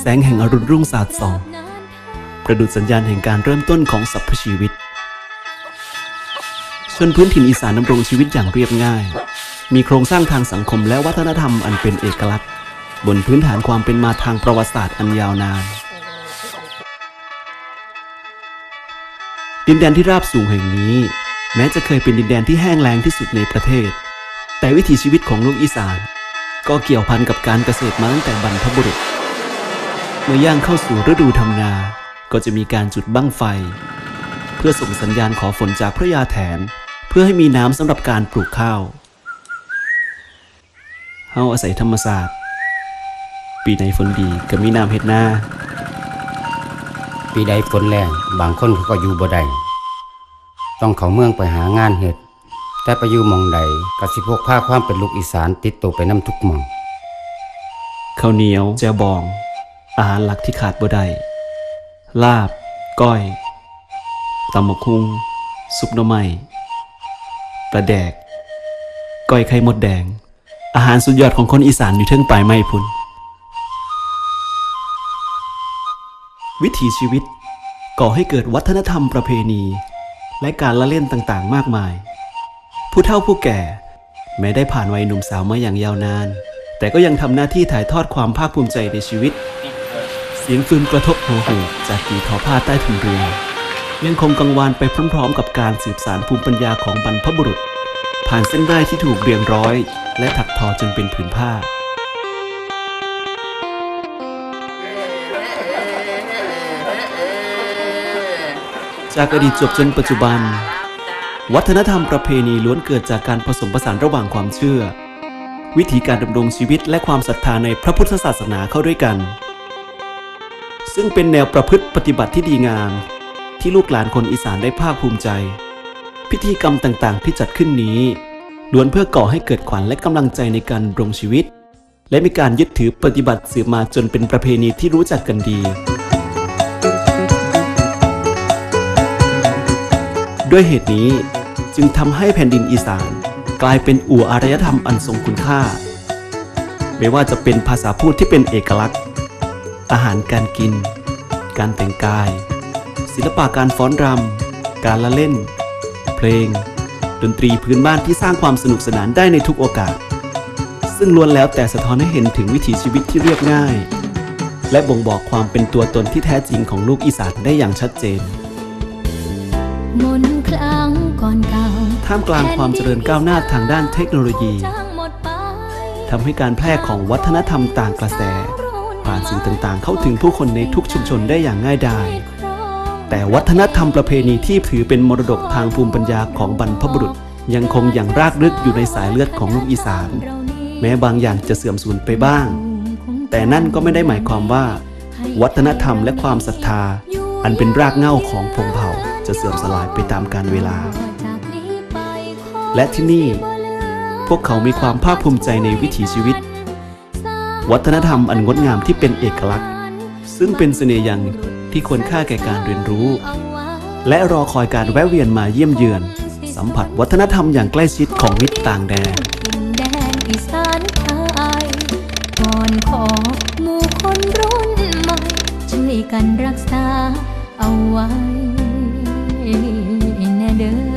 แสงแห่งอรุณรุ่งสาดส่อง ประดุจสัญญาณแห่งการเริ่มต้นของสรรพชีวิต ชนพื้นถิ่นอีสานดำรงชีวิตอย่างเรียบง่าย มีโครงสร้างทางสังคมและวัฒนธรรมอันเป็นเอกลักษณ์ บนพื้นฐานความเป็นมาทางประวัติศาสตร์อันยาวนาน ดินแดนที่ราบสูงแห่งนี้ แม้จะเคยเป็นดินแดนที่แห้งแล้งที่สุดในประเทศ แต่วิถีชีวิตของลูกอีสาน ก็เกี่ยวพันกับการเกษตรมาตั้งแต่บรรพบุรุษ เมื่อย่างเข้าสู่ฤดูทำนา ก็จะมีการจุดบั้งไฟ เพื่อส่งสัญญาณขอฝนจากพระยาแถน เพื่อให้มีน้ำสำหรับการปลูกข้าวเฮาอาศัยธรรมศาสตร์ ปีไหนฝนดีก็มีน้ำเฮ็ดนาปีใดฝนแรงบางคนเขาก็อยู่บ่ได้ต้องเขาเมืองไปหางานเฮ็ด แต่ไปอยู่หมองใดก็สิพกพาความเป็นลูกอีสานติดตัวไปนํทุกหม่องข้าวเหนียวแจวบอง อาหารหลักที่ขาดบ่ได้ลาบ ก้อยตำหมกคุงซุปหน่อไม้ปลาแดก ก้อยไข่มดแดง อาหารสุดยอดของคนอีสานอยู่เทิงปลายไม้พุ่น วิถีชีวิตก่อให้เกิดวัฒนธรรมประเพณี และการละเล่นต่างๆ มากมาย ผู้เฒ่าผู้แก่ แม้ได้ผ่านวัยหนุ่มสาวมาอย่างยาวนาน แต่ก็ยังทำหน้าที่ถ่ายทอดความภาคภูมิใจในชีวิต เสียงฟืนกระทบหัวหูจากกี่ทอผ้าใต้ถุนเรือนยังคงกังวานไปพร้อมๆ กับการสืบสานภูมิปัญญาของบรรพบุรุษ ผ่านเส้นได้ที่ถูกเรียงร้อย และถักทอจนเป็นผืนผ้า จากอดีตจบจนปัจจุบัน วัฒนธรรมประเพณีล้วนเกิดจากการผสมผสานระหว่างความเชื่อ วิธีการดำรงชีวิตและความศรัทธาในพระพุทธศาสนาเข้าด้วยกัน ซึ่งเป็นแนวประพฤติปฏิบัติที่ดีงาม ที่ลูกหลานคนอีสานได้ภาคภูมิใจ พิธีกรรมต่างๆ ที่จัดขึ้นนี้ล้วนเพื่อก่อให้เกิดขวัญและกำลังใจในการดำรงชีวิต และมีการยึดถือปฏิบัติสืบมาจนเป็นประเพณีที่รู้จักกันดี ด้วยเหตุนี้จึงทำให้แผ่นดินอีสาน กลายเป็นอู่อารยธรรมอันทรงคุณค่า ไม่ว่าจะเป็นภาษาพูดที่เป็นเอกลักษณ์ อาหารการกิน การแต่งกาย ศิลปะการฟ้อนรำ การละเล่น เพลง ดนตรีพื้นบ้านที่สร้างความสนุกสนานได้ในทุกโอกาส ซึ่งล้วนแล้วแต่สะท้อนให้เห็นถึงวิถีชีวิตที่เรียบง่าย และบ่งบอกความเป็นตัวตนที่แท้จริงของลูกอีสานได้อย่างชัดเจนมนต์ครั้งก่อนเก่าท่ามกลางความเจริญก้าวหน้าทางด้านเทคโนโลยีจางหมดไปทำให้การแพร่ของวัฒนธรรมต่างกระแส ผ่านสิ่งต่างๆ เข้าถึงผู้คนในทุกชุมชนได้อย่างง่ายดาย แต่วัฒนธรรมประเพณีที่ถือเป็นมรดกทางภูมิปัญญาของบรรพบุรุษ ยังคงอย่างรากลึกอยู่ในสายเลือดของลูกอีสาน แม้บางอย่างจะเสื่อมสูญไปบ้าง แต่นั่นก็ไม่ได้หมายความว่า วัฒนธรรมและความศรัทธา อันเป็นรากเหง้าของพงเผ่าจะเสื่อมสลายไปตามกาลเวลา และที่นี่ พวกเขามีความภาคภูมิใจในวิถีชีวิต วัฒนธรรมอันงดงามที่เป็นเอกลักษณ์ ซึ่งเป็นเสน่ห์อย่างหนึ่งที่ควรค่าแก่การเรียนรู้ และรอคอยการแวะเวียนมาเยี่ยมเยือน สัมผัสวัฒนธรรมอย่างใกล้ชิดของมิตรต่างแดนกันรักษาเอาไว้แน่เด้อ